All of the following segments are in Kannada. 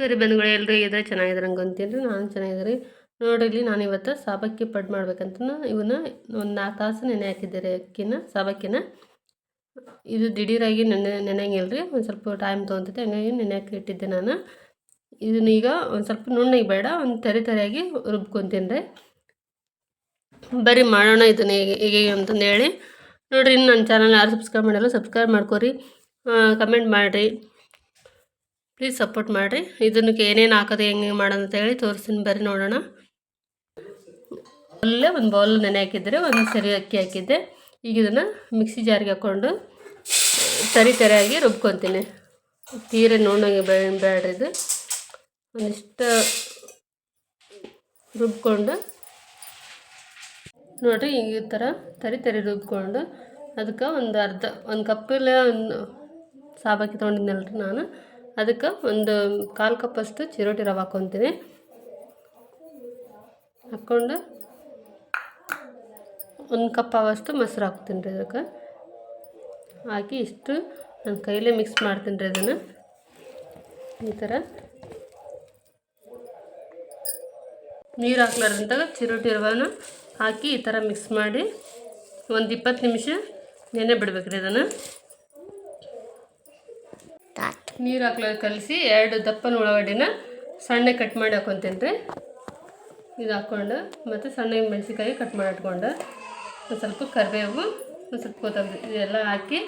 ನಮಸ್ಕಾರ ಬಂಧುಗಳು ಎಲ್ಲರೂ ಇದ್ರೆ ಚೆನ್ನಾಗಿದ್ದಾರೆ ಅಂತೀನಿ ನಾನು ರೀ ನೋಡಿರಿ, ಇಲ್ಲಿ ನಾನು ಇವತ್ತು ಸಾಬಕ್ಕಿ ಪಡ್ ಮಾಡ್ಬೇಕಂತ ಇವನ್ನ ಒಂದು ನಾಲ್ಕು ತಾಸು ನೆನೆ ಹಾಕಿದ್ದೆ ರೀ ಅಕ್ಕಿನ, ಸಾಬಕ್ಕಿನ. ಇದು ದಿಢೀರಾಗಿ ನೆನೆ ನೆನೆಯಂಗಿಲ್ಲ ರೀ ಒಂದು ಸ್ವಲ್ಪ ಟೈಮ್ ತೊಗೊತೈತೆ ಹಂಗಾಗಿ ನೆನೆ ಹಾಕಿ ಇಟ್ಟಿದ್ದೆ ನಾನು. ಇದನ್ನ ಈಗ ಒಂದು ಸ್ವಲ್ಪ ನುಣ್ಣಗೆ ಬೇಡ, ಒಂದು ತರಿ ತರಿಯಾಗಿ ರುಬ್ಕೊತೀನಿ ರೀ. ಬರೀ ಮಾಡೋಣ ಇದನ್ನ ಹೇಗೆ ಹೇಗೆ ಅಂತಂದು ಹೇಳಿ. ನೋಡಿರಿ ನನ್ನ ಚಾನಲ್ ಯಾರು ಸಬ್ಸ್ಕ್ರೈಬ್ ಮಾಡಲ್ಲ ಸಬ್ಸ್ಕ್ರೈಬ್ ಮಾಡ್ಕೊರಿ. ಕಮೆಂಟ್ ಮಾಡಿರಿ. ಪ್ಲೀಸ್ ಸಪೋರ್ಟ್ ಮಾಡಿರಿ. ಇದನ್ನಕ್ಕೆ ಏನೇನು ಹಾಕೋದು ಹೆಂಗೆ ಮಾಡೋಣ ಅಂತ ಹೇಳಿ ತೋರಿಸ್ತೀನಿ. ಬರ್ರಿ ನೋಡೋಣ. ಅಲ್ಲೇ ಒಂದು ಬೌಲ್ ನೆನೆ ಹಾಕಿದ್ರೆ, ಒಂದು ಸರಿ ಅಕ್ಕಿ ಹಾಕಿದ್ದೆ. ಈಗ ಇದನ್ನು ಮಿಕ್ಸಿ ಜಾರಿಗೆ ಹಾಕ್ಕೊಂಡು, ತರಿ ತರಿಯಾಗಿ ರುಬ್ಕೊತೀನಿ. ತೀರೆ ನೋಡೋಂಗೆ ಬೇಡ್ರಿ ಇದು. ಒಂದಿಷ್ಟು ರುಬ್ಕೊಂಡು, ನೋಡಿರಿ ಈ ಥರ ತರಿ ತರಿ ರುಬ್ಕೊಂಡು, ಅದಕ್ಕೆ ಒಂದು ಅರ್ಧ, ಒಂದು ಕಪ್ಪಲ್ಲೇ, ಒಂದು ಸಾಬಾಕಿ ತೊಗೊಂಡಿದ್ನಲ್ರಿ ನಾನು. ಅದಕ್ಕೆ ಒಂದು ಕಾಲು ಕಪ್ಪಷ್ಟು ಚಿರೋಟಿ ರವೆ ಹಾಕ್ಕೊತೀನಿ ಹಾಕ್ಕೊಂಡು ಒಂದು ಕಪ್ ಆಗೋಷ್ಟು ಮೊಸರು ಹಾಕ್ತೀನಿ ರೀ ಅದಕ್ಕೆ ಹಾಕಿ ಇಷ್ಟು ನನ್ನ ಕೈಲೇ ಮಿಕ್ಸ್ ಮಾಡ್ತೀನಿ ರೀ ಅದನ್ನು ಈ ಥರ. ನೀರು ಹಾಕ್ಲಾರ್ದಂತಾಗ ಚಿರೋಟಿ ರವಾನ ಹಾಕಿ ಈ ಥರ ಮಿಕ್ಸ್ ಮಾಡಿ ಒಂದು ಇಪ್ಪತ್ತು ನಿಮಿಷ ನೆನೆ ಬಿಡ್ಬೇಕು ರೀ ಅದನ್ನು ನೀರು ಹಾಕ್ಲಾಗ ಕಲಸಿ ಎರಡು ದಪ್ಪನ ಉಳ್ಳಾಗಡ್ಡಿನ ಸಣ್ಣ ಕಟ್ ಮಾಡಿ ಹಾಕೊತೀನಿ ರೀ ಇದು ಹಾಕ್ಕೊಂಡು ಮತ್ತು ಸಣ್ಣ ಮೆಣಸಿನ್ಕಾಯಿ ಕಟ್ ಮಾಡಿ ಇಟ್ಕೊಂಡು ಒಂದು ಸ್ವಲ್ಪ ಕರಿಬೇವು, ಒಂದು ಸ್ವಲ್ಪ ಕೊತ್ತಂಬರಿ ಇದೆಲ್ಲ ಹಾಕಿ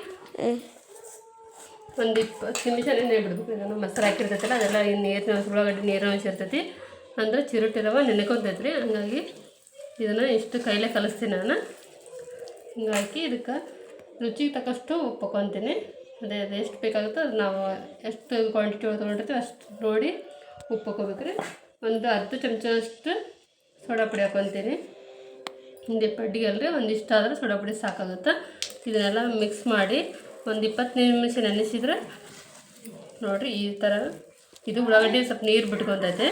ಒಂದು ಇಪ್ಪತ್ತು ನಿಮಿಷ ನೆನೆ ಬಿಡ್ಬೇಕು. ಇದನ್ನು ಮೊಸರು ಹಾಕಿರ್ತೈತಲ್ಲ, ಅದೆಲ್ಲ ನೀರಿನ ಉಳ್ಳಾಗಡ್ಡಿ ನೀರಿನ ಅಂಶ ಇರ್ತೈತಿ. ಅಂದ್ರೆ ಚಿರುಟಿರವ ನೆನೆಕೊಂತೈತಿ ನೆನೆಕೊಂತೈತೆ ರೀ ಹಂಗಾಗಿ ಇದನ್ನು ಇಷ್ಟು ಕೈಲೇ ಕಲಿಸ್ತೀನಿ ನಾನು. ಹಿಂಗಾಕಿ ಇದಕ್ಕೆ ರುಚಿಗೆ ತಕ್ಕಷ್ಟು ಉಪ್ಪು ಹಾಕೊತೀನಿ. ಅದೇ, ಅದು, ಎಷ್ಟು ಬೇಕಾಗುತ್ತೋ ಅದು ನಾವು ಎಷ್ಟು ಕ್ವಾಂಟಿಟಿ ತೊಗೊಂಡಿರ್ತೀವಿ ಅಷ್ಟು ನೋಡಿ ಉಪ್ಪು ಹಾಕೋಬೇಕು ರೀ ಒಂದು ಅರ್ಧ ಚಮಚದಷ್ಟು ಸೋಡಾ ಪುಡಿ ಹಾಕೊತೀನಿ ಹಿಂದೆ ಪಡ್ಡಿಗೆ ಅಲ್ಲರಿ ಒಂದಿಷ್ಟು ಆದರೆ ಸೋಡಾ ಪುಡಿ ಸಾಕಾಗುತ್ತೆ. ಇದನ್ನೆಲ್ಲ ಮಿಕ್ಸ್ ಮಾಡಿ ಒಂದು ಇಪ್ಪತ್ತು ನಿಮಿಷ ನೆನೆಸಿದ್ರೆ ನೋಡಿರಿ ಈ ಥರ ಇದು ಉಳ್ಳಾಗಡ್ಡಿ ಸ್ವಲ್ಪ ನೀರು ಬಿಟ್ಕೊತೈತೆ.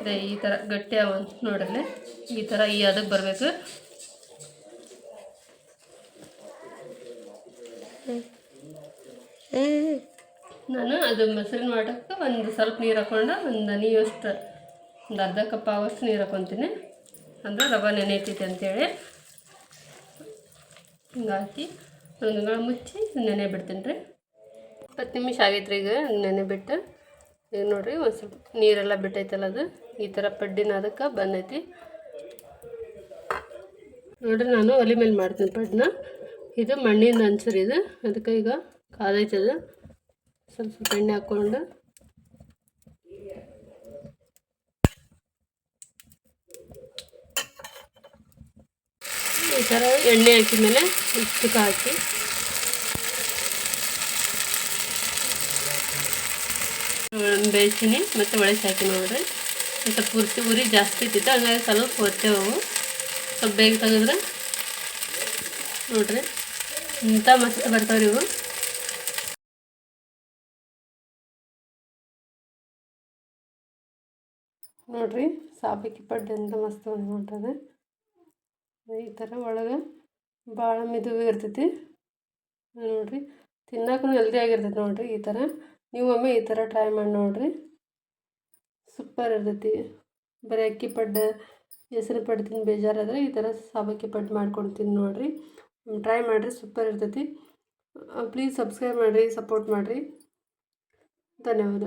ಅದೇ ಈ ಥರ ಗಟ್ಟಿ ಅವ ನೋಡ್ರಲ್ಲೇ ಈ ಥರ ಈ ಅದಕ್ಕೆ ಬರಬೇಕು. ನಾನು ಅದು ಮೊಸರಿನ ಮಾಡೋಕ್ಕೆ ಒಂದು ಸ್ವಲ್ಪ ನೀರು ಹಾಕೊಂಡು ಒಂದು ನೀವಷ್ಟು ಒಂದು ಅರ್ಧ ಕಪ್ ಆಗೋಷ್ಟು ನೀರು ಹಾಕ್ಕೊತೀನಿ ಅಂದರೆ ರವೆ ನೆನೆತೈತೆ ಅಂತೇಳಿ. ಹಿಂಗಾಕಿ ಒಂದು ಮುಚ್ಚಿ ನೆನೆ ಬಿಡ್ತೀನಿ ರೀ. ಇಪ್ಪತ್ತು ನಿಮಿಷ ಆಗೈತೆ ರೀ ಈಗ ನೆನೆ ಬಿಟ್ಟು. ಈಗ ನೋಡಿರಿ ಒಂದು ಸ್ವಲ್ಪ ನೀರೆಲ್ಲ ಬಿಟ್ಟೈತಲ್ಲ ಅದು. ಈ ಥರ ಪಡ್ಡಿನ ಅದಕ್ಕೆ ಬಂದೈತಿ. ನೋಡಿರಿ ನಾನು ಒಲೆ ಮೇಲೆ ಮಾಡ್ತೀನಿ ಪಡ್ಡನ್ನ ಇದು ಮಣ್ಣಿನ ಅನ್ಸರಿ ಇದು. ಅದಕ್ಕೆ ಈಗ ಕಾದೈತದ. ಸ್ವಲ್ಪ ಸ್ವಲ್ಪ ಎಣ್ಣೆ ಹಾಕ್ಕೊಂಡು. ಈ ಥರ ಎಣ್ಣೆ ಹಾಕಿದ್ಮೇಲೆ ಮೇಲೆ ಇಷ್ಟಕ್ಕೆ ಹಾಕಿ ಬೇಯಿಸಿನಿ ಮತ್ತು ಒಳಗೆ ಹಾಕಿ ನೋಡ್ರಿ. ಸ್ವಲ್ಪ ಪೂರ್ತಿ ಉರಿ ಜಾಸ್ತಿ ಇತ್ತಿತ್ತು ಹಂಗಾಗಿ ಸ್ವಲ್ಪ ಒತ್ತೇವು. ಸ್ವಲ್ಪ ಬೇಗ ತೆಗೆದ್ರೆ ನೋಡ್ರಿ. ಇಂಥ ಮಸ್ತ್ ಬರ್ತಾವ್ರಿ ಇವು ನೋಡ್ರಿ ಸಾಬಿಕಿ ಪಡ್ಡೆ ಅಂತ ಮಸ್ತ್ ನೋಡ್ರಿ ಈ ಥರ ಒಳಗೆ ಭಾಳ ಮೆದುವೆ ಇರ್ತೈತಿ. ನೋಡ್ರಿ ತಿನ್ನಕ್ಕೂ ಹೆಲ್ದಿ ಆಗಿರ್ತೈತಿ ನೋಡ್ರಿ ಈ ಥರ ನೀವು ಒಮ್ಮೆ ಈ ಥರ ಟ್ರೈ ಮಾಡಿ ನೋಡ್ರಿ. ಸೂಪರ್ ಇರ್ತೈತಿ. ಬರೀ ಅಕ್ಕಿ ಪಡ್ಡು, ಹೆಸರು ಪಡ್ಡು ತಿಂದು ಬೇಜಾರಾದರೆ ಈ ಥರ ಸಾಬಕ್ಕಿ ಪಡ್ಡು ಮಾಡ್ಕೊಡ್ತೀನಿ ನೋಡಿರಿ. ಟ್ರೈ ಮಾಡಿರಿ ಸೂಪರ್ ಇರ್ತೈತಿ. ಪ್ಲೀಸ್ ಸಬ್ಸ್ಕ್ರೈಬ್ ಮಾಡಿರಿ ಸಪೋರ್ಟ್ ಮಾಡಿರಿ. ಧನ್ಯವಾದ.